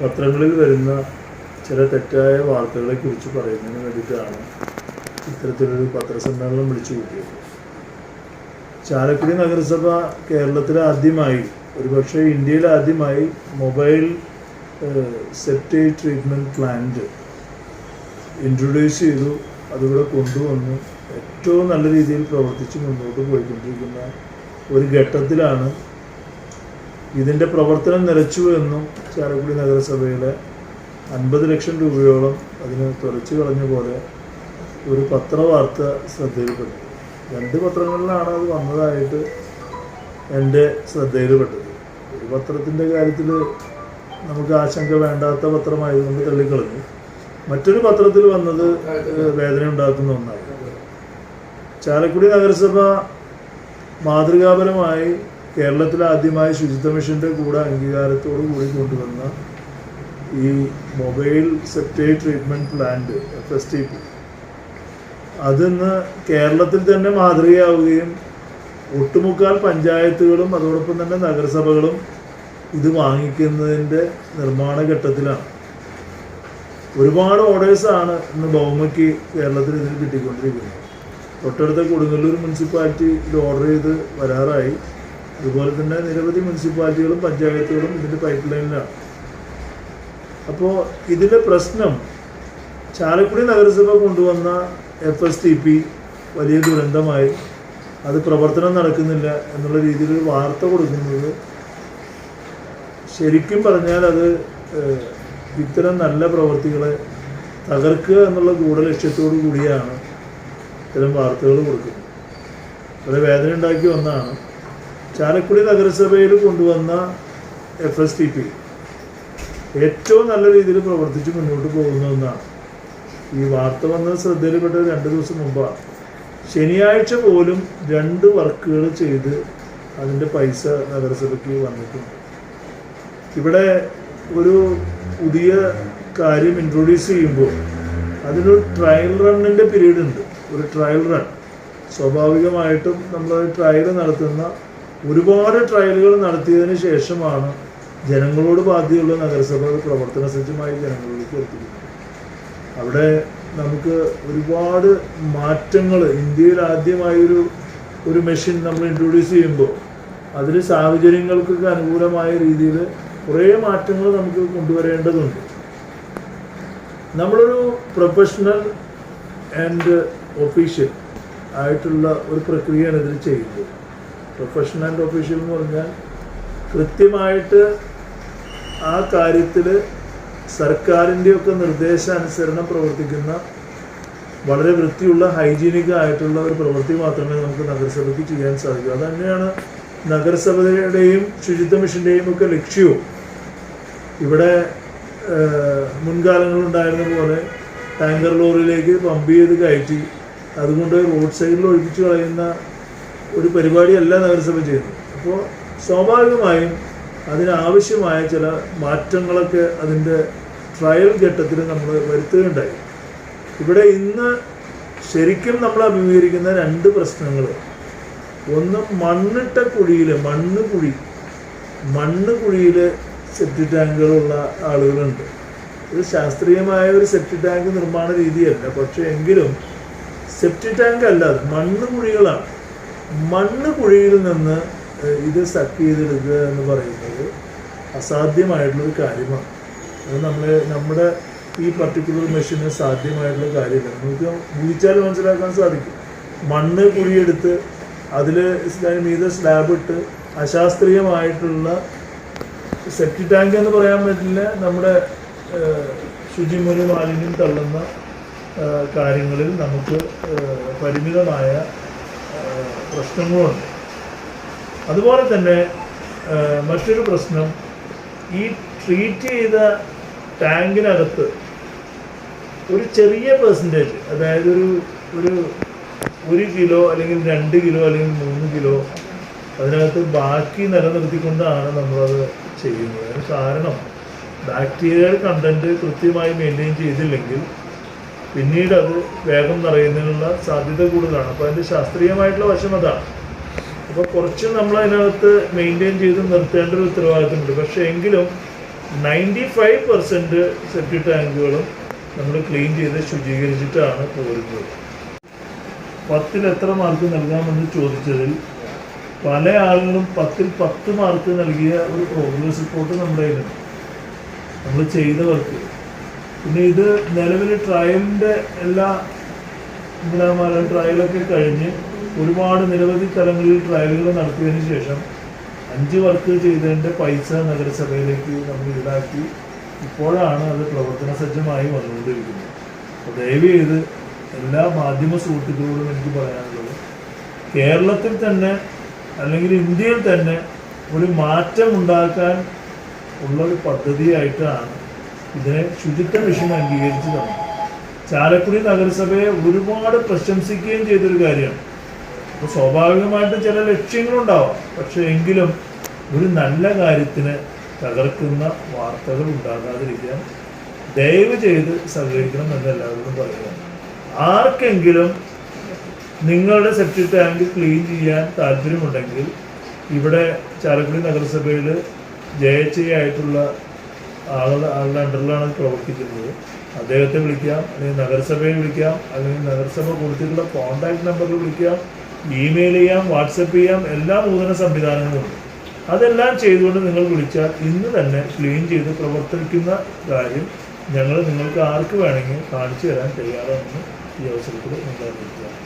പത്രങ്ങളിൽ വരുന്ന ചില തെറ്റായ വാർത്തകളെ കുറിച്ച് പറയുന്നതിന് വേണ്ടിയിട്ടാണ് ഇത്തരത്തിലൊരു പത്രസമ്മേളനം വിളിച്ചു കൂട്ടിയത്. ചാലക്കുടി നഗരസഭ കേരളത്തിൽ ആദ്യമായി ഒരുപക്ഷെ ഇന്ത്യയിൽ ആദ്യമായി mobile septage treatment plant introduce ചെയ്തു അതിവിടെ കൊണ്ടുവന്നു ഏറ്റവും നല്ല രീതിയിൽ പ്രവർത്തിച്ച് മുന്നോട്ട് പോയിക്കൊണ്ടിരിക്കുന്ന ഒരു ഘട്ടത്തിലാണ് ഇതിന്റെ പ്രവർത്തനം നിലച്ചു എന്നും ചാലക്കുടി നഗരസഭയിലെ അൻപത് ലക്ഷം രൂപയോളം അതിന് തുലച്ചു കളഞ്ഞ പോലെ ഒരു പത്രവാർത്ത ശ്രദ്ധയിൽപ്പെട്ടു. രണ്ട് പത്രങ്ങളിലാണ് അത് വന്നതായിട്ട് എന്റെ ശ്രദ്ധയിൽപ്പെട്ടത്. ഒരു പത്രത്തിന്റെ കാര്യത്തിൽ നമുക്ക് ആശങ്ക വേണ്ടാത്ത പത്രമായതുകൊണ്ട് തള്ളിക്കളഞ്ഞു. മറ്റൊരു പത്രത്തിൽ വന്നത് വേദന ഉണ്ടാക്കുന്ന ഒന്നാണ്. ചാലക്കുടി നഗരസഭ മാതൃകാപരമായി കേരളത്തിൽ ആദ്യമായി ശുചിത്വ മിഷന്റെ കൂടെ അംഗീകാരത്തോടു കൂടി കൊണ്ടുവന്ന ഈ mobile septage treatment plant F S T P അതിന്ന് കേരളത്തിൽ തന്നെ മാതൃകയാവുകയും ഒട്ടുമുക്കാൽ പഞ്ചായത്തുകളും അതോടൊപ്പം തന്നെ നഗരസഭകളും ഇത് വാങ്ങിക്കുന്നതിന്റെ നിർമ്മാണ ഘട്ടത്തിലാണ്. ഒരുപാട് ഓർഡേഴ്സാണ് ഇന്ന് ബഹുമയ്ക്ക് കേരളത്തിൽ ഇതിൽ കിട്ടിക്കൊണ്ടിരിക്കുന്നത്. തൊട്ടടുത്ത കൊടുങ്ങല്ലൂർ മുനിസിപ്പാലിറ്റി ഇത് ഓർഡർ ചെയ്ത് വരാറായി. അതുപോലെ തന്നെ നിരവധി മുനിസിപ്പാലിറ്റികളും പഞ്ചായത്തുകളും ഇതിന്റെ പൈപ്പ് ലൈനിലാണ് അപ്പോൾ ഇതിലെ പ്രശ്നം ചാലക്കുടി നഗരസഭ കൊണ്ടുവന്ന എഫ് എസ് ടി പി വലിയ ദുരന്തമായി. അത് പ്രവർത്തനം നടക്കുന്നില്ല എന്നുള്ള രീതിയിൽ വാർത്ത കൊടുക്കുന്നത് ശരിക്കും പറഞ്ഞാൽ അത് ഇത്തരം നല്ല പ്രവർത്തികളെ തകർക്കുക എന്നുള്ള ഗൂഢലക്ഷ്യത്തോടു കൂടിയാണ് ഇത്തരം വാർത്തകൾ കൊടുക്കുന്നത്. വളരെ വേദന ഉണ്ടാക്കി ഒന്നാണ്. ചാലക്കുടി നഗരസഭയിൽ കൊണ്ടുവന്ന എഫ് എസ് ടി പി ഏറ്റവും നല്ല രീതിയിൽ പ്രവർത്തിച്ച് മുന്നോട്ട് പോകുന്ന ഒന്നാണ്. ഈ വാർത്ത വന്നത് ശ്രദ്ധയിൽപ്പെട്ടത് രണ്ട് ദിവസം മുമ്പാണ്. ശനിയാഴ്ച പോലും രണ്ട് വർക്കുകൾ ചെയ്ത് അതിന്റെ പൈസ നഗരസഭയ്ക്ക് വന്നിട്ടുണ്ട്. ഇവിടെ ഒരു പുതിയ കാര്യം ഇൻട്രൊഡ്യൂസ് ചെയ്യുമ്പോൾ അതിനൊരു ട്രയൽ റണ്ണിന്റെ പീരീഡ് ഉണ്ട്. ഒരു ട്രയൽ റൺ സ്വാഭാവികമായിട്ടും നമ്മൾ ട്രയൽ നടത്തുന്ന ഒരുപാട് ട്രയലുകൾ നടത്തിയതിന് ശേഷമാണ് ജനങ്ങളോട് ബാധ്യതയുള്ള നഗരസഭ പ്രവർത്തന സജ്ജമായി ജനങ്ങളിലേക്ക് എത്തിക്കുന്നത് അവിടെ നമുക്ക് ഒരുപാട് മാറ്റങ്ങൾ ഇന്ത്യയിൽ ആദ്യമായി ഒരു ഒരു മെഷീൻ നമ്മൾ ഇൻട്രൊഡ്യൂസ് ചെയ്യുമ്പോൾ അതിൽ സാഹചര്യങ്ങൾക്കൊക്കെ അനുകൂലമായ രീതിയിൽ കുറേ മാറ്റങ്ങൾ നമുക്ക് കൊണ്ടുവരേണ്ടതുണ്ട്. നമ്മളൊരു പ്രൊഫഷണൽ ആൻഡ് ഒഫീഷ്യൽ ആയിട്ടുള്ള ഒരു പ്രക്രിയയാണ് ഇതിൽ ചെയ്യുന്നത്. പ്രൊഫഷണൽ ആൻഡ് ഒഫീഷ്യൽ എന്ന് പറഞ്ഞാൽ കൃത്യമായിട്ട് ആ കാര്യത്തിൽ സർക്കാരിന്റെയൊക്കെ നിർദ്ദേശാനുസരണം പ്രവർത്തിക്കുന്ന വളരെ വൃത്തിയുള്ള ഹൈജീനിക് ആയിട്ടുള്ള ഒരു പ്രവൃത്തി മാത്രമേ നമുക്ക് നഗരസഭയ്ക്ക് ചെയ്യാൻ സാധിക്കൂ. അത് തന്നെയാണ് നഗരസഭയുടെയും ശുചിത്വ മിഷന്റെയും ഒക്കെ ലക്ഷ്യവും. ഇവിടെ മുൻകാലങ്ങളുണ്ടായിരുന്ന പോലെ ടാങ്കർ ലോറിയിലേക്ക് പമ്പ് ചെയ്ത് കയറ്റി അതുകൊണ്ട് റോഡ് സൈഡിൽ ഒഴിപ്പിച്ച് കളയുന്ന ഒരു പരിപാടിയല്ല നഗരസഭ ചെയ്യുന്നത് അപ്പോൾ സ്വാഭാവികമായും അതിനാവശ്യമായ ചില മാറ്റങ്ങളൊക്കെ അതിന്റെ ട്രയൽ ഘട്ടത്തിൽ നമ്മൾ വരുത്തുകയുണ്ടായി. ഇവിടെ ഇന്ന് ശരിക്കും നമ്മൾ അഭിമുഖീകരിക്കുന്ന രണ്ട് പ്രശ്നങ്ങൾ ഒന്ന് മണ്ണിട്ട കുഴിയിൽ മണ്ണ് കുഴി മണ്ണ് കുഴിയിൽ സെപ്റ്റി ടാങ്കുകളുള്ള ആളുകളുണ്ട്. ഇത് ശാസ്ത്രീയമായ ഒരു സെപ്റ്റി ടാങ്ക് നിർമ്മാണ രീതിയല്ല. പക്ഷേ എങ്കിലും സെപ്റ്റി ടാങ്ക് അല്ലാതെ മണ്ണ് കുഴികളാണ്. മണ്ണ് കുഴിയിൽ നിന്ന് ഇത് സക്ക് ചെയ്തെടുക്കുക എന്ന് പറയുന്നത് അസാധ്യമായിട്ടുള്ളൊരു കാര്യമാണ്. അത് നമ്മൾ നമ്മുടെ ഈ പർട്ടിക്കുലർ മെഷീന് സാധ്യമായിട്ടുള്ള കാര്യമില്ല. നമുക്ക് ഊഹിച്ചാൽ മനസ്സിലാക്കാൻ സാധിക്കും. മണ്ണ് കുഴിയെടുത്ത് അതിൽ മീത സ്ലാബ് ഇട്ട് അശാസ്ത്രീയമായിട്ടുള്ള സെപ്റ്റി ടാങ്ക് എന്ന് പറയാൻ പറ്റില്ല. നമ്മുടെ ശുചിമുറി മാലിന്യം തള്ളുന്ന കാര്യങ്ങളിൽ നമുക്ക് പരിമിതമായ പ്രശ്നങ്ങളുണ്ട്. അതുപോലെ തന്നെ മറ്റൊരു പ്രശ്നം ഈ ട്രീറ്റ് ചെയ്ത ടാങ്കിനകത്ത് ഒരു ചെറിയ പെർസെന്റേജ് അതായത് ഒരു ഒരു ഒരു കിലോ അല്ലെങ്കിൽ രണ്ട് കിലോ അല്ലെങ്കിൽ മൂന്ന് കിലോ അതിനകത്ത് ബാക്കി നിലനിർത്തിക്കൊണ്ടാണ് നമ്മളത് ചെയ്യുന്നത്. അതിന് കാരണം ബാക്ടീരിയൽ കണ്ടന്റ് കൃത്യമായി മെയിന്റെയിൻ ചെയ്തില്ലെങ്കിൽ പിന്നീട് അത് വേഗം നിറയുന്നതിനുള്ള സാധ്യത കൂടുതലാണ്. അപ്പോൾ അതിന്റെ ശാസ്ത്രീയമായിട്ടുള്ള വശം അതാണ്. അപ്പോൾ കുറച്ച് നമ്മൾ അതിനകത്ത് മെയിന്റെയിൻ ചെയ്ത് നിർത്തേണ്ട ഒരു ഉത്തരവാദിത്തമുണ്ട്. പക്ഷേ എങ്കിലും നയന്റി ഫൈവ് പെർസെന്റ് സെപ്റ്റി ടാങ്കുകളും നമ്മൾ ക്ലീൻ ചെയ്ത് ശുചീകരിച്ചിട്ടാണ് പോരുന്നത്. പത്തിൽ എത്ര മാർക്ക് നൽകാമെന്ന് ചോദിച്ചതിൽ പല ആളുകളും പത്തിൽ പത്ത് മാർക്ക് നൽകിയ ഒരു പ്രോഗ്രസ് റിപ്പോർട്ട് നമ്മുടെ കയ്യിലുണ്ട്. നമ്മൾ ചെയ്ത വർക്ക് പിന്നെ ഇത് നിലവിൽ ട്രയലിന്റെ എല്ലാ ഇവിടെ ട്രയലൊക്കെ കഴിഞ്ഞ് ഒരുപാട് നിരവധി തലങ്ങളിൽ ട്രയലുകൾ നടത്തിയതിന് ശേഷം അഞ്ച് വർക്ക് ചെയ്തതിന്റെ പൈസ നഗരസഭയിലേക്ക് നമ്മൾ ഈടാക്കി. ഇപ്പോഴാണ് അത് പ്രവർത്തന സജ്ജമായി വന്നുകൊണ്ടിരിക്കുന്നത്. അപ്പോൾ ദയവ് ചെയ്ത് എല്ലാ മാധ്യമ സുഹൃത്തുക്കളോടും എനിക്ക് പറയാനുള്ളത് കേരളത്തിൽ തന്നെ അല്ലെങ്കിൽ ഇന്ത്യയിൽ തന്നെ ഒരു മാറ്റം ഉണ്ടാക്കാൻ ഉള്ള ഒരു പദ്ധതിയായിട്ടാണ് ഇതിനെ ശുചിത്വ മിഷൻ അംഗീകരിച്ചതാണ് ചാലക്കുടി നഗരസഭയെ ഒരുപാട് പ്രശംസിക്കുകയും ചെയ്തൊരു കാര്യമാണ്. അപ്പോൾ സ്വാഭാവികമായിട്ടും ചില ലക്ഷ്യങ്ങളുണ്ടാവാം. പക്ഷെ എങ്കിലും ഒരു നല്ല കാര്യത്തിന് തകർക്കുന്ന വാർത്തകൾ ഉണ്ടാകാതിരിക്കാൻ ദയവ് ചെയ്ത് സഹകരിക്കണം എന്ന് എല്ലാവരോടും പറയുക ആർക്കെങ്കിലും നിങ്ങളുടെ സെപ്റ്റി ടാങ്ക് ക്ലീൻ ചെയ്യാൻ താല്പര്യമുണ്ടെങ്കിൽ ഇവിടെ ചാലക്കുടി നഗരസഭയിൽ ജയച്ചി ആയിട്ടുള്ള ആളുടെ ആളുടെ അണ്ടറിലാണ് പ്രവർത്തിക്കുന്നത്. അദ്ദേഹത്തെ വിളിക്കാം അല്ലെങ്കിൽ നഗരസഭയെ വിളിക്കാം അല്ലെങ്കിൽ നഗരസഭ കൊടുത്തിട്ടുള്ള കോൺടാക്ട് നമ്പറിൽ വിളിക്കാം ഇമെയിൽ ചെയ്യാം വാട്സപ്പ് ചെയ്യാം എല്ലാ നൂതന സംവിധാനങ്ങളുമുണ്ട് അതെല്ലാം ചെയ്തുകൊണ്ട് നിങ്ങൾ വിളിച്ചാൽ ഇന്ന് തന്നെ ക്ലീൻ ചെയ്ത് പ്രവർത്തിക്കുന്ന കാര്യം ഞങ്ങൾ നിങ്ങൾക്ക് ആർക്ക് വേണമെങ്കിൽ കാണിച്ചു തരാൻ തയ്യാറാണെന്ന് ഈ അവസരത്തിൽ ഉണ്ടായിരിക്കുക